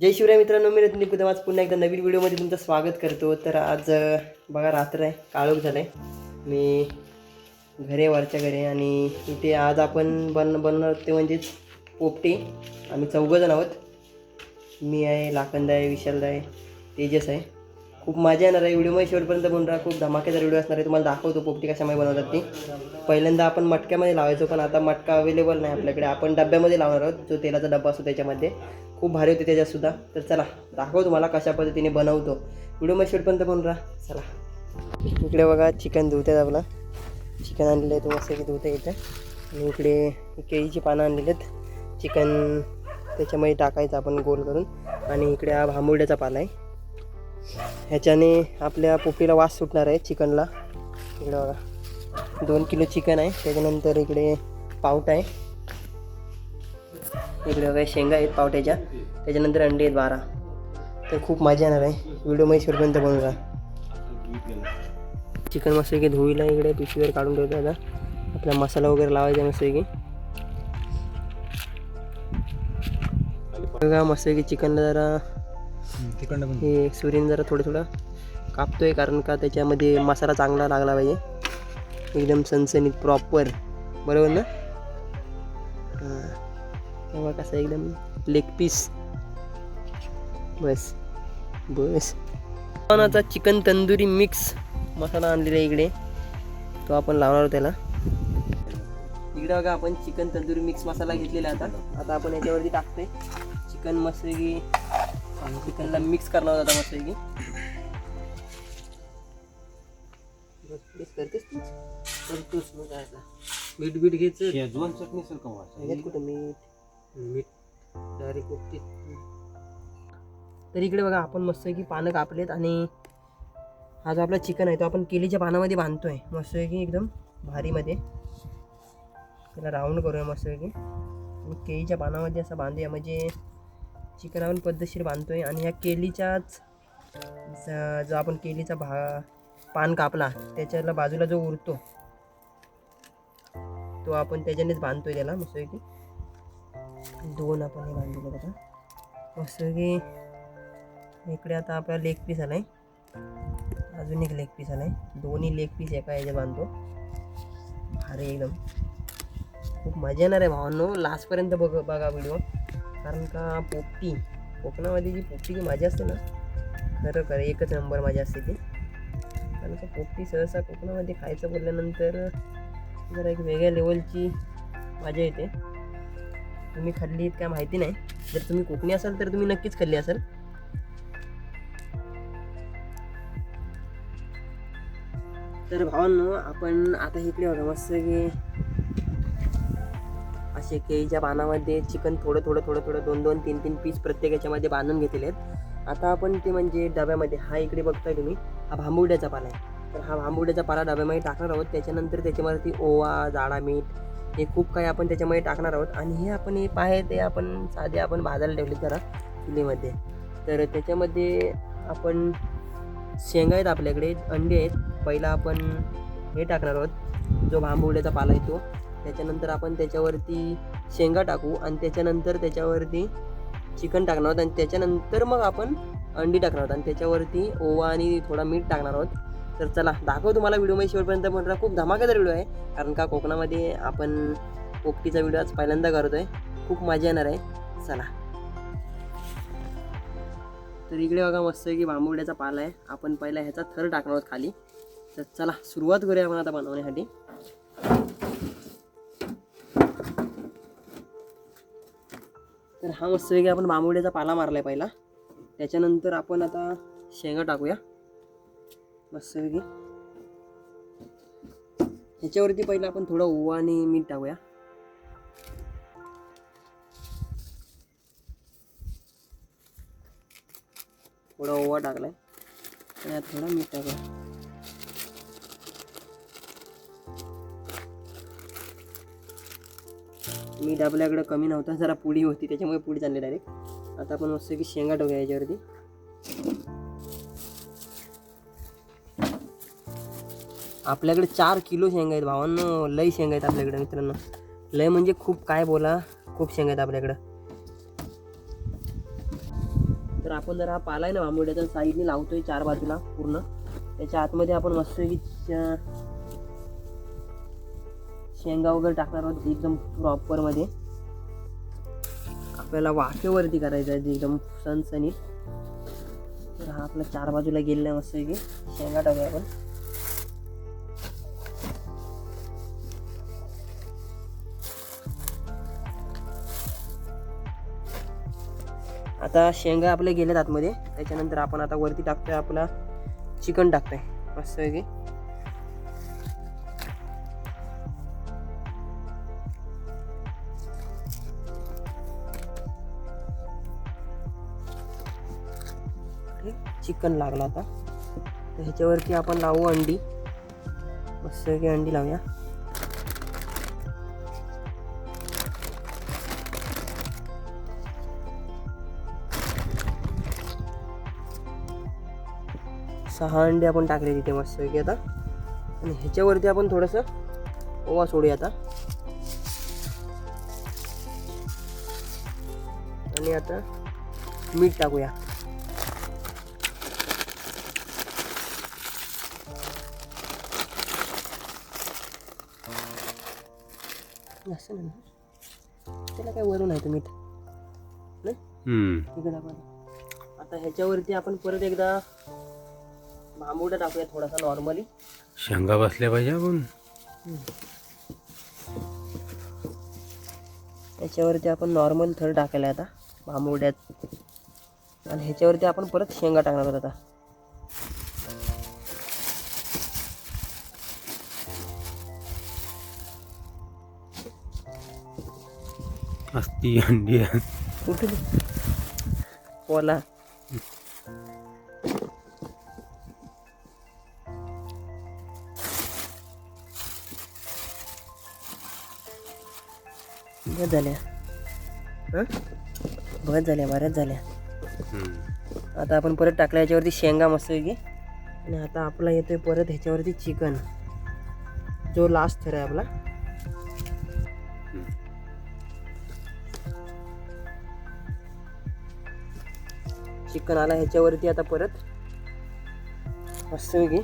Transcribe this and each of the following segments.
जय शिवराय मित्रांनो मी रत्नी कुदम आज पुन्हा एकदा नवीन व्हिडिओमध्ये तुमचं स्वागत करतो. तर आज बघा रात्र आहे. काळोख झालं आहे मी घरे वरच्या घरी आणि इथे आज आपण बन बनवणार ते म्हणजेच पोपटे. आम्ही चौघंजण आहोत. मी आहे लाखंद आहे विशाल आहे तेजस आहे. खूप मजा येणार आहे. व्हिडिओमध्ये शेवटपर्यंत बनवून राहा. खूप धमाकेदार व्हिडिओ असणार आहे. तुम्हाला दाखवतो पोपटी कशामध्ये बनवतात ती. पहिल्यांदा आपण मटक्यामध्ये लावायचो पण आता मटका अवेलेबल नाही आपल्याकडे. आपण डब्यामध्ये लावणार आहोत. जो तेलाचा डब्बा असतो त्याच्यामध्ये. खूप भारी होते त्याच्यातसुद्धा तर चला दाखव तुम्हाला कशा पद्धतीने बनवतो. व्हिडिओमध्ये शेवटपर्यंत बनून राहा. चला. इकडे बघा चिकन धुवतात आपला. चिकन आणलेलं आहे. तो मस्त की धुवता इथं. आणि इकडे केळीची पानं आणलेली आहेत. चिकन त्याच्यामध्ये टाकायचं आपण गोल करून. आणि इकडे हा भांबुड्याचा पाला आहे. ह्याच्याने आपल्या पोपटीला वास सुटणार आहे चिकनला. इकडे बघा. दोन किलो चिकन आहे. त्याच्यानंतर इकडे पावट आहे. इकडे बघा शेंगा आहेत पावट्याच्या. त्याच्यानंतर अंडे आहेत बारा. तर खूप मजा येणार आहे. व्हिडिओमध्ये शेवटपर्यंत बनवून राहा चिकन मस्तपैकी धुईला इकडे पिशवीवर काढून ठेवतो आता. आपला मसाला वगैरे लावायचा मस्तपैकी. बघा मस्तपैकी चिकनला जरा तिकडनं पण. हे सुरीन जरा थोडं थोडं कापतोय कारण का त्याच्यामध्ये मसाला चांगला लागला पाहिजे. एकदम सनसनीत प्रॉपर बरोबर ना? तेव्हा कसं एकदम लेग पीस बस. बस. आता चिकन तंदुरी मिक्स मसाला आणलेला आहे इकडे. तो आपण लावणार आहोत त्याला. इकडे बघा आपण चिकन तंदुरी मिक्स मसाला घेतलेला आहे आता. आता आपण याच्यावरती टाकतोय. चिकन मस्त की चिकनला मिक्स करणार होता मस्त की करतेस तूच करतोस मग काय आता मीठ बीठ घ्यायचं? शेजवान चटणी. ह्याच्यात कुठं मीठ? मीठ. डायरेक्ट तर इकडे बघा आपण मस्त की पानं कापलेत आणि हा जो आपला चिकन आहे तो आपण केलीच्या पानामध्ये बांधतोय. मस्त की एकदम भारीमध्ये. त्याला राऊंड करूया मस्त की आणि केळीच्या पानामध्ये असं बांधूया म्हणजे चिकनावर पद्धतशीर बांधतोय आणि ह्या केलीच्याच जो आपण केलीचा भा पान कापला त्याच्याला बाजूला जो उरतो तो आपण त्याच्यानेच बांधतोय त्याला मस्त की दोन आपण हे बांधलेलं त्याला मस्त की इकडे आता आपला लेग पीस आला आहे अजून एक लेग पीस आला आहे दोन्ही लेग पीस एका याच्या बांधतो. अरे एकदम. खूप मजा येणार आहे भावांनो. लास्टपर्यंत बघ बघा व्हिडिओ कारण का पोपटी कोकणामध्ये जी पोपटीची मजा असते ना खरं खरं एकच नंबर मजा असते ती. कारण का पोपटी सहसा कोकणामध्ये खायचं बोलल्यानंतर जरा एक वेगळ्या लेवलची मजा येते. तुम्ही खाल्ली काय माहिती नाही. जर तुम्ही कोकणी असाल तर तुम्ही नक्कीच खाल्ली असाल. तर भावांनो आपण आता इकडे बघा मस्त की असे केळीच्या पानामध्ये चिकन थोडं थोडं थोडं थोडं दोन दोन तीन तीन पीस प्रत्येक याच्यामध्ये बांधून घेतलेले आहेत. आता आपण ते म्हणजे डब्यामध्ये हा इकडे बघताय तुम्ही हा भांबुड्याचा पाला आहे. तर हा भांबुड्याचा पाला डब्यामध्ये टाकणार आहोत. त्याच्यानंतर त्याच्यावरती ओवा जाडा मीठ हे खूप काही आपण त्याच्यामध्ये टाकणार आहोत. आणि हे आपण हे पाहे ते आपण साधे आपण भाजायला ठेवले जरा चुलीमध्ये. तर त्याच्यामध्ये आपण शेंगा आहेत आपल्याकडे अंडे आहेत. पहिला आपण हे टाकणार आहोत जो भांबुड्याचा पाला आहे तो. त्याच्यानंतर आपण त्याच्यावरती शेंगा टाकू आणि त्याच्यानंतर त्याच्यावरती चिकन टाकणार आहोत. आणि त्याच्यानंतर मग आपण अंडी टाकणार आहोत. आणि त्याच्यावरती ओवा आणि थोडा मीठ टाकणार आहोत. तर चला दाखव तुम्हाला व्हिडिओमध्ये शेवटपर्यंत. पण खूप धमाकेदार व्हिडिओ आहे. कारण का कोकणामध्ये आपण पोपटीचा व्हिडिओ आज पहिल्यांदा करतो आहे खूप मजा येणार आहे. चला. तर इकडे बघा मस्त की बांबुड्याचा पाला आहे. आपण पहिला ह्याचा थर टाकणार आहोत खाली. तर चला सुरुवात करूया आपण आता बनवण्यासाठी. तर हा मस्तपैकी आपण बांबुड्याचा पाला मारला आहे पहिला. त्याच्यानंतर आपण आता शेंगा टाकूया. मस्तपैकी ह्याच्यावरती पहिला आपण थोडं ओवा आणि मीठ टाकूया. थोडा ओवा टाकलाय. आणि आता थोडा मीठ टाकूया. मीठ आपल्याकडं कमी नव्हता जरा पुडी होती त्याच्यामुळे पुढे चालली डायरेक्ट आता आपण मस्त की शेंगा टाकूया याच्यावरती. आपल्याकडे चार किलो शेंगा आहेत भावांनो लई शेंगा आहेत आपल्याकडे मित्रांनो. लय म्हणजे खूप काय बोला खूप शेंगा आहेत आपल्याकडं. तर आपण जर हा पाला आहे ना बांबुड्याचा साईडने लावतोय चार बाजूला पूर्ण. त्याच्या आतमध्ये आपण मस्त शेंगा वगैरे टाकणार आहोत एकदम प्रॉपरमध्ये आपल्याला वाफेवरती करायचं आहे ते एकदम सणसणीत तर हा आपला चार बाजूला गेलेला आहे मस्त की शेंगा टाकूया आपण. आता शेंगा आपल्या गेल्यात आतमध्ये. त्याच्यानंतर आपण आता वरती टाकतोय आपला चिकन टाकतोय मस्त की चिकन लागला आता. तर ह्याच्यावरती आपण लावू अंडी. मस्त की अंडी लावूया. सहा अंडे आपण टाकले तिथे मस्त की आता. आणि ह्याच्यावरती आपण थोडंसं ओवा सोडूया आता. आणि आता मीठ टाकूया. जास्त नाही ना. त्याला काय वरून आहे मीठ. नाही? इकडे ना. आता ह्याच्यावरती आपण परत एकदा भांबुडा टाकूया थोडासा नॉर्मली शेंगा बसल्या पाहिजे आपण. याच्यावरती आपण नॉर्मल थर टाकायला आता भांबुड्यात. आणि ह्याच्यावरती आपण परत शेंगा टाकणार आहोत आता. असती अंडी. कुठे ओला बस झाल्या. हं? बस झाल्या बऱ्याच झाल्या. हम्म. आता आपण परत टाकल्या याच्यावरती शेंगा मस्त की आणि आता आपला येतोय परत ह्याच्यावरती चिकन. जो लास्ट थर आहे आपला. चिकन आला ह्याच्यावरती आता परत. मस्त की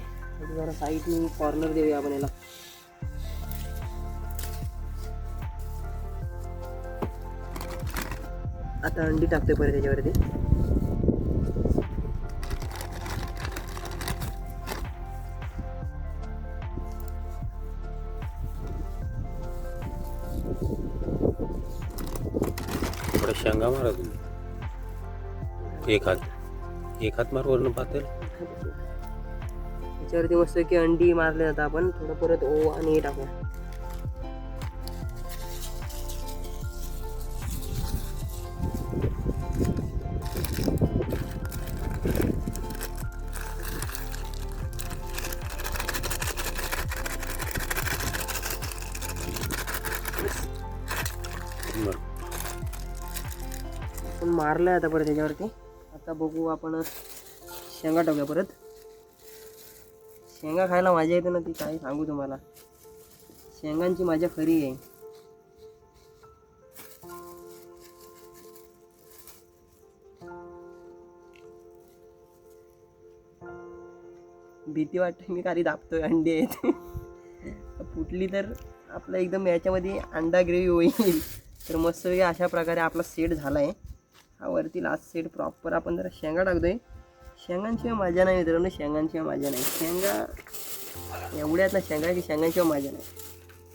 जरा साईडनी कॉर्नर देऊया आपण याला. आता अंडी टाकते परत त्याच्यावरती थोडं मारा तुम्ही. एक हात. एक हात मार वरनं पातेल त्याच्यावरती मस्त की अंडी मारले जातात आपण. थोडं परत ओ आणि टाकू मारलं आता परत त्याच्यावरती आता बघू आपण शेंगा टाकूया परत. शेंगा खायला मजा येते ना ती काही सांगू तुम्हाला. शेंगांची मजा खरी आहे. भीती वाटते मी खाली दाबतोय अंडी आहेत. फुटली तर आपलं एकदम याच्यामध्ये अंडा ग्रेव्ही होईल. तर मस्तपैकी अशा प्रकारे आपला सेट झाला आहे हा वरती लास्ट सेट प्रॉपर आपण जरा शेंगा टाकतोय. शेंगांशिवाय मजा नाही मित्रांनो शेंगांशिवाय मजा नाही. शेंगा एवढ्यात ना शेंगा की शेंगांशिवाय मजा नाही.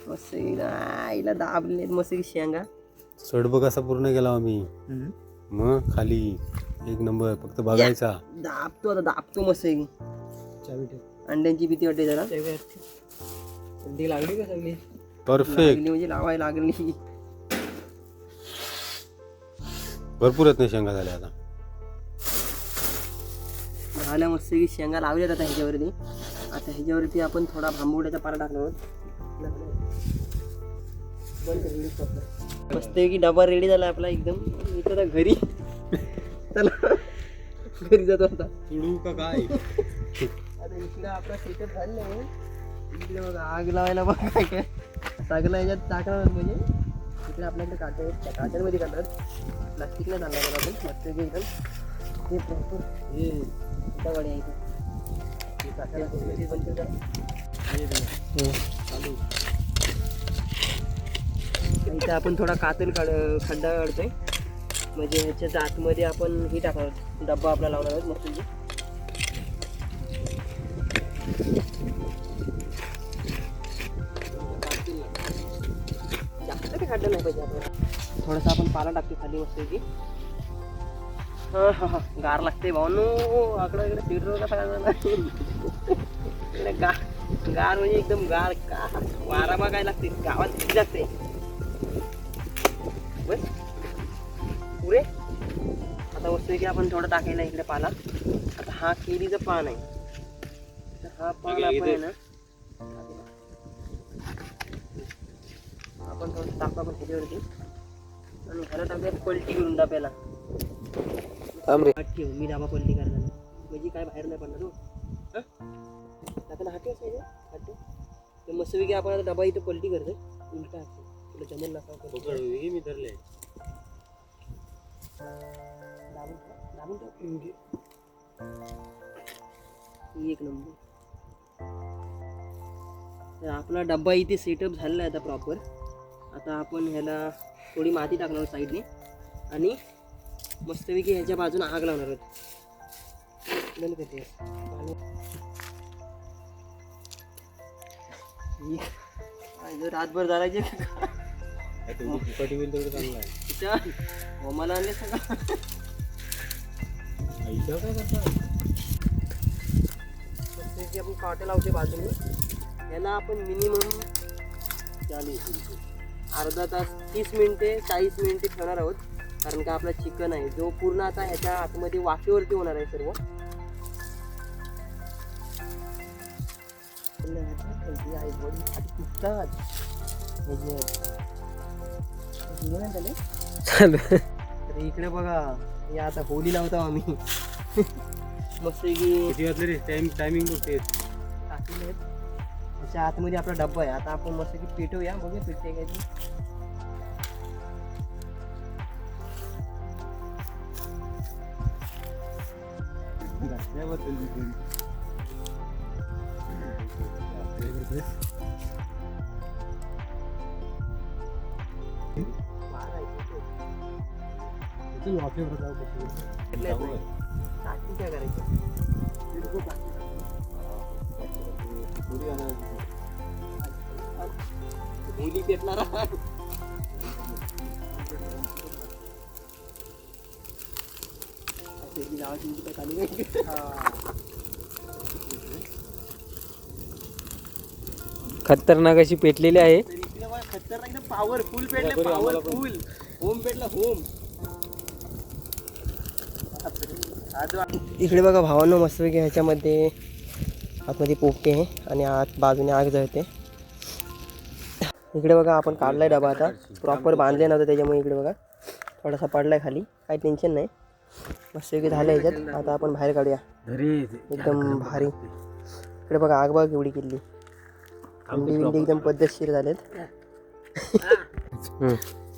मस्त आईला दाबले मस्त की शेंगा. सडबग असा पूर्ण गेला आम्ही. मग खाली एक नंबर फक्त बघायचा. दाबतो आता दाबतो मस्त की. अंड्यांची भीती वाटते जरा लागली का सगळी? परफेक्ट म्हणजे लावायला लागली. भरपूर आहेत ना शेंगा झाल्या आता. झाल्या मस्त की शेंगा लावल्यात आता ह्याच्यावरती. आता ह्याच्यावरती आपण थोडा भांबुड्याचा पाला टाकणार आहोत. मस्त की डबा रेडी झाला आपला एकदम. इथं आता घरी. चला. घरी जातो आता. का काय? आता इकडं आपला सेटअप झालं इकडे बघा आग लावायला बघा काय काय. सगळं याच्यात टाकणार म्हणजे. आपल्या आपल्याकडे काटे आहेत त्या काट्यांमध्ये काढणार प्लास्टिकला चालणार आपण मस्त की एकदम हे proper. हे गाडी आहे इथं? हे ते आपण थोडा कातल काढ खड्डा काढतोय म्हणजे ह्याच्याच आतमध्ये आपण हे टाकणार डब्बा आपला लावणार आहोत मस्त थोडासा आपण पाला टाकतो खाली मस्त की हा हा हा. गार लागते भावनो आकडा इकडे इकडे गा गार म्हणजे एकदम गार का? वारा बघायला लागते गावात किती लागते बस. पुरे आता वस्तू की आपण थोडं टाकायला इकडे पाला. आता हा केळीचं पान आहे. हा पान आपण आहे ना आपण थोडं टाकू आपण ह्याच्यावरती आणि ह्याला पलटी करून डाब्याला हात ठेव मी डाबा पलटी करणार. म्हणजे काय बाहेर नाही पडणार हो. हं? आता हात ठेव साईड हात ठेव. तर मस्तपैकी आपण आता डबा इथं पलटी करतोय. उलटा. तुला जमेल नका करू. मी धरले. दाबून ठेव, दाबून ठेव. एक नंबर. तर आपला डब्बा इथे सेटअप झालेला आहे आता प्रॉपर आता आपण ह्याला थोडी माती टाकणार आहोत साईडने. आणि मस्तपैकी ह्याच्या बाजूने आग लावणार आहोत. बंद करते. रातभर जायचे तेवढं आहे मला आणले सगळं मस्तपैकी आपण काटे लावते बाजूने. याला आपण मिनिमम चालीस अर्धा तास तीस मिनिटे चाळीस मिनिटे ठेवणार आहोत. कारण का आपला चिकन आहे. जो पूर्ण आता ह्याच्या आतमध्ये वाफेवरती होणार आहे सर्व? तर इकडे बघा हे आता होली लावतो आम्ही. मस्त की किती वाजले रे? टाइम टायमिंग बघते. त्याच्या आतमध्ये आपला डब्बा आहे. आता आपण मस्त की पेटवूया. बघूया पेटते काय ते. वार काय होली पेटणार खतरनाक अशी पेटलेली आहे. खतरनाक पॉवरफुल पेटले पॉवरफुल होम पेटला होम इकडे बघा भावांनो मस्तपैकी ह्याच्यामध्ये आतमध्ये पोपटे आहे आणि आत बाजूने आग जळते. इकडे बघा आपण काढलाय डबा आता. प्रॉपर बांधले नव्हतं त्याच्यामुळे इकडे बघा. थोडासा पडलाय खाली. काही टेन्शन नाही. मस्तपैकी झालं ह्याच्यात आता आपण बाहेर काढूया. एकदम भारी. इकडे बघा आग बघा केवढी केली. अंडी बिंडी एकदम पद्धतशीर झालेत.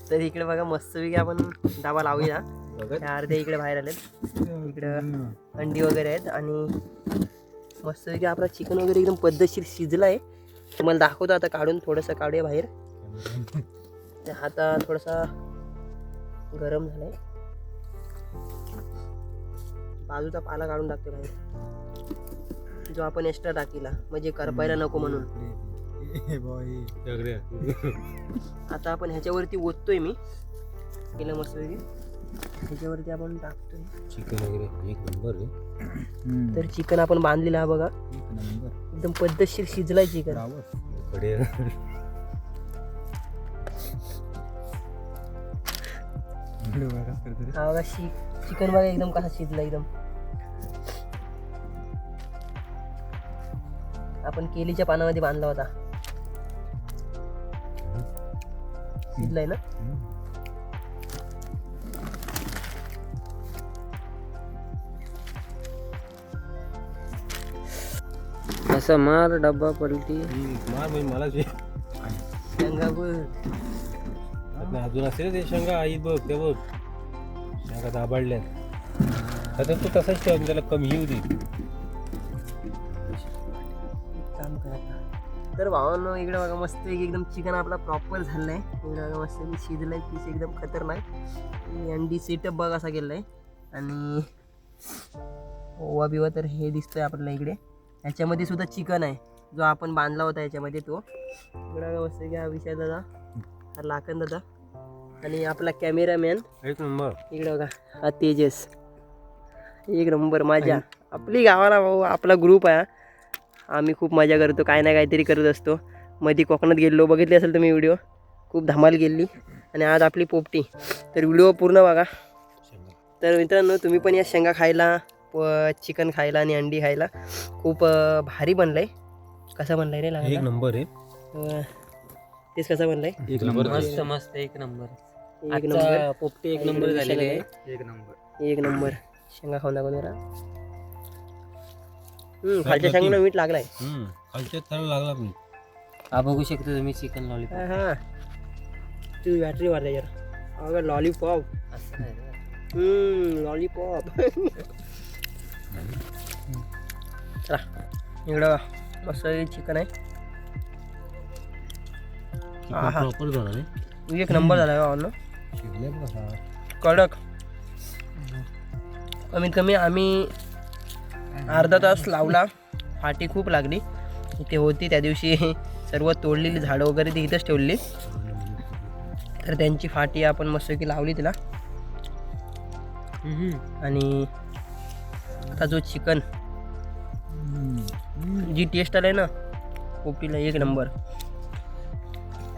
तर इकडे बघा मस्तपैकी आपण डाबा लावूया. त्या अर्ध्या इकडे बाहेर आलेत. इकडं अंडी वगैरे आहेत आणि मस्तपैकी आपला चिकन वगैरे एकदम पद्धतशीर शिजला आहे तुम्हाला दाखवतो आता काढून थोडंसं काढूया बाहेर. ते आता थोडासा गरम झालाय. बाजूचा पाला काढून टाकते बाहेर. जो आपण एक्स्ट्रा टाकीला म्हणजे करपायला नको म्हणून. आता आपण ह्याच्यावरती ओततोय मी. केलं मस्त ह्याच्यावरती आपण टाकतोय. चिकन वगैरे एक नंबर रे तर चिकन आपण बांधलेलं हा बघा. एकदम पद्धतशीर शिजलाय चिकन. कडे हा बघा शि चिकन बघा एकदम कसा शिजला एकदम. आपण केलीच्या पानामध्ये बांधला होता. शिजलाय ना? असा मार डब्बा पलटी। मार बाई मला जे गंगापूर अजून असेल ते शेंगा. आई बघ ते बघ. शेंगा दाबाडल्या आता तू तसाच ठेव त्याला कमी येऊ दे. काम करत तर भावांनो इकडे बघा मस्त एक एकदम चिकन आपला प्रॉपर झालेलं आहे इकडे बघा मस्त शिजलंय पीस एकदम खतरनाक. आणि अंडी सेटअप बघा असा केलेला आहे आणि ओवा बिवा तर हे दिसतंय आपल्याला इकडे. ह्याच्यामध्ये सुद्धा चिकन आहे. जो आपण बांधला होता याच्यामध्ये तो. बघा मस्त घ्या विषय दादा. लाकन दादा. आणि आपला कॅमेरामॅन एक नंबर. इकडे बघा. हा तेजस. एक नंबर माझ्या. आपली गावाला भाऊ आपला ग्रुप आहे हा. आम्ही खूप मजा करतो. काय ना काहीतरी करत असतो. मध्ये कोकणात गेलो. बघितली असेल तुम्ही व्हिडिओ खूप धमाल गेली आणि आज आपली पोपटी. तर व्हिडिओ पूर्ण बघा. तर मित्रांनो तुम्ही पण या शेंगा खायला. व चिकन खायला आणि अंडी खायला खूप भारी बनलं आहे कसं बनलं रे एक लागला? नंबर आहे. तेच कसं बनलं आहे एक नंबर मस्त मस्त एक नंबर. एक नंबर. पोपटी एक नंबर झालेली आहे. एक नंबर. एक नंबर. शेंगा खाऊन दाखवून जरा. हम्म, खालच्या शेंगाला मीठ लागलाय. खालच्या थर लागला मी हा बघू शकतो तुम्ही चिकन लॉलीपॉप हा तू बॅटरी वाढल्या जरा. अगं लॉलीपॉप असं लॉलीपॉप चला इकडं मस्त चिकन आहे. हा, हा. प्रॉपर झाला रे. एक नंबर झाला कसा कडक. कमीत कमी आम्ही अर्धा तास लावला. फाटी खूप लागली. इथे होती त्या दिवशी सर्व तोडलेली झाडं वगैरे ती इथंच ठेवली. तर त्यांची फाटी आपण मस्तपैकी लावली तिला. आणि आता जो चिकन जी टेस्ट आलाय ना. पोपटीला एक नंबर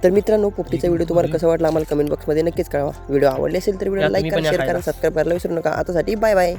तर मित्रांनो पोपटीचा व्हिडिओ तुम्हाला कसा वाटला आम्हाला कमेंट बॉक्समध्ये नक्कीच कळवा. व्हिडिओ आवडले असेल तर व्हिडिओ लाईक करा शेअर करा. सबस्क्राईब करायला विसरू नका. आतासाठी बाय बाय